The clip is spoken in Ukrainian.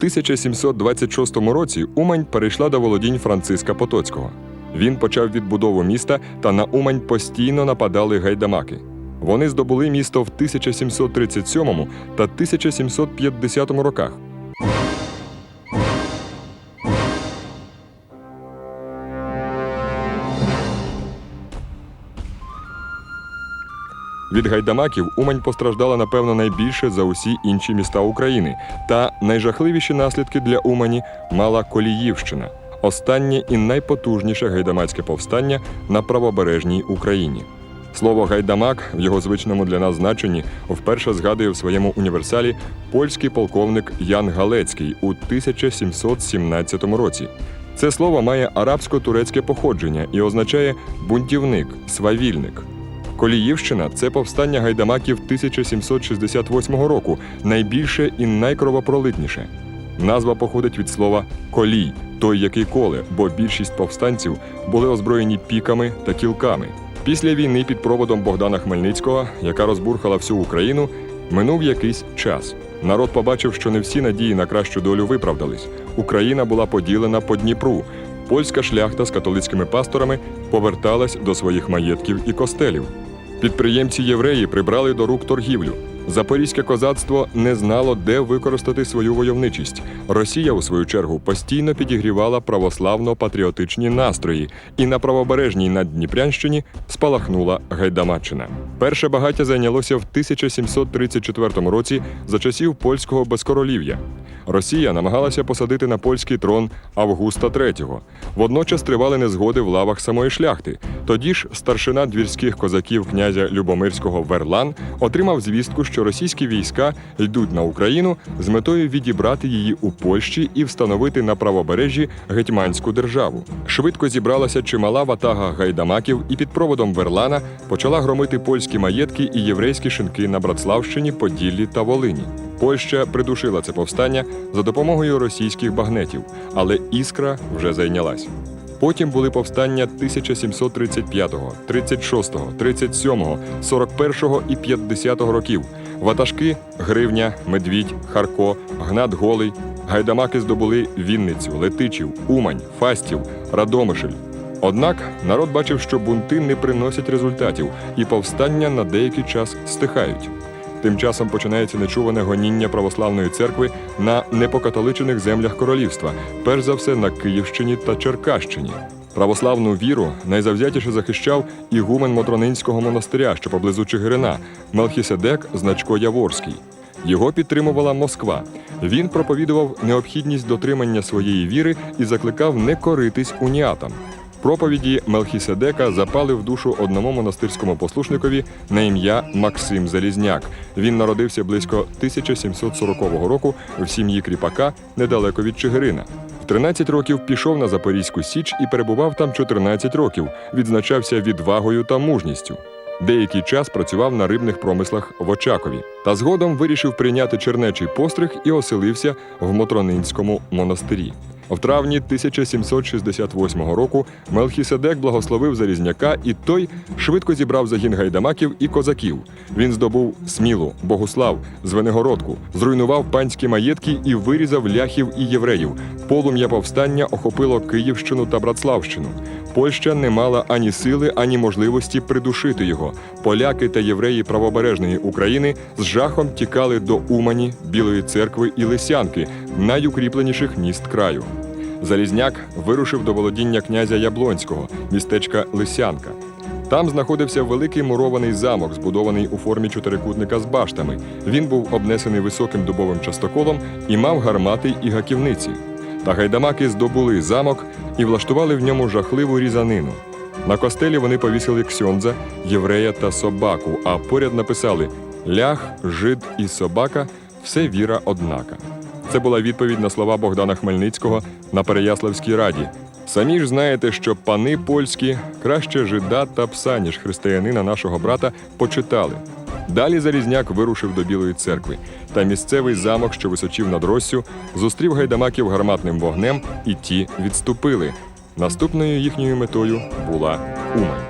1726 році Умань перейшла до володінь Франциска Потоцького. Він почав відбудову міста, та на Умань постійно нападали гайдамаки. Вони здобули місто в 1737 та 1750 роках. Від гайдамаків Умань постраждала, напевно, найбільше за усі інші міста України. Та найжахливіші наслідки для Умані мала Коліївщина, останнє і найпотужніше гайдамацьке повстання на правобережній Україні. Слово гайдамак в його звичному для нас значенні вперше згадує в своєму універсалі польський полковник Ян Галецький у 1717 році. Це слово має арабсько-турецьке походження і означає бунтівник, свавільник. Коліївщина це повстання гайдамаків 1768 року, найбільше і найкровопролитніше. Назва походить від слова колій, той, який коле, бо більшість повстанців були озброєні піками та кілками. Після війни під проводом Богдана Хмельницького, яка розбурхала всю Україну, минув якийсь час. Народ побачив, що не всі надії на кращу долю виправдались. Україна була поділена по Дніпру. Польська шляхта з католицькими пасторами поверталась до своїх маєтків і костелів. Підприємці євреї прибрали до рук торгівлю. Запорізьке козацтво не знало, де використати свою войовничість. Росія, у свою чергу, постійно підігрівала православно-патріотичні настрої, і на правобережній Наддніпрянщині спалахнула Гайдамаччина. Перше багаття зайнялося в 1734 році за часів польського безкоролів'я. Росія намагалася посадити на польський трон Августа III. Водночас тривали незгоди в лавах самої шляхти. Тоді ж старшина двірських козаків князя Любомирського Верлан отримав звістку, що російські війська йдуть на Україну з метою відібрати її у Польщі і встановити на правобережжі гетьманську державу. Швидко зібралася чимала ватага гайдамаків і під проводом Верлана почала громити польські маєтки і єврейські шинки на Братславщині, Поділлі та Волині. Польща придушила це повстання за допомогою російських багнетів, але іскра вже зайнялась. Потім були повстання 1735, 36, 37, 41 і 50 років. Ватажки Гривня, Медвідь, Харко, Гнат Голий. Гайдамаки здобули Вінницю, Летичів, Умань, Фастів, Радомишль. Однак народ бачив, що бунти не приносять результатів, і повстання на деякий час стихають. Тим часом починається нечуване гоніння православної церкви на непокатоличених землях королівства, перш за все на Київщині та Черкащині. Православну віру найзавзятіше захищав ігумен Мотронинського монастиря, що поблизу Чигирина, Мелхіседек Значко Яворський. Його підтримувала Москва. Він проповідував необхідність дотримання своєї віри і закликав не коритись уніатам. Проповіді Мелхіседека запали в душу одному монастирському послушникові на ім'я Максим Залізняк. Він народився близько 1740 року в сім'ї кріпака недалеко від Чигирина. В 13 років пішов на Запорізьку Січ і перебував там 14 років. Відзначався відвагою та мужністю. Деякий час працював на рибних промислах в Очакові та згодом вирішив прийняти чернечий постриг і оселився в Мотронинському монастирі. В травні 1768 року Мелхіседек благословив Залізняка, і той швидко зібрав загін гайдамаків і козаків. Він здобув Смілу, Богуслав, Звенигородку, зруйнував панські маєтки і вирізав ляхів і євреїв. Полум'я повстання охопило Київщину та Братславщину. Польща не мала ані сили, ані можливості придушити його. Поляки та євреї правобережної України з жахом тікали до Умані, Білої церкви і Лисянки, найукріпленіших міст краю. Залізняк вирушив до володіння князя Яблонського, містечка Лисянка. Там знаходився великий мурований замок, збудований у формі чотирикутника з баштами. Він був обнесений високим дубовим частоколом і мав гармати і гаківниці. Та гайдамаки здобули замок і влаштували в ньому жахливу різанину. На костелі вони повісили ксьондза, єврея та собаку, а поряд написали Лях, жид і собака все віра однака. Це була відповідь на слова Богдана Хмельницького на Переяславській раді. Самі ж знаєте, що пани польські краще жида та пса, ніж християнина нашого брата, почитали. Далі Залізняк вирушив до Білої церкви, та місцевий замок, що височив над Россю, зустрів гайдамаків гарматним вогнем, і ті відступили. Наступною їхньою метою була Умань.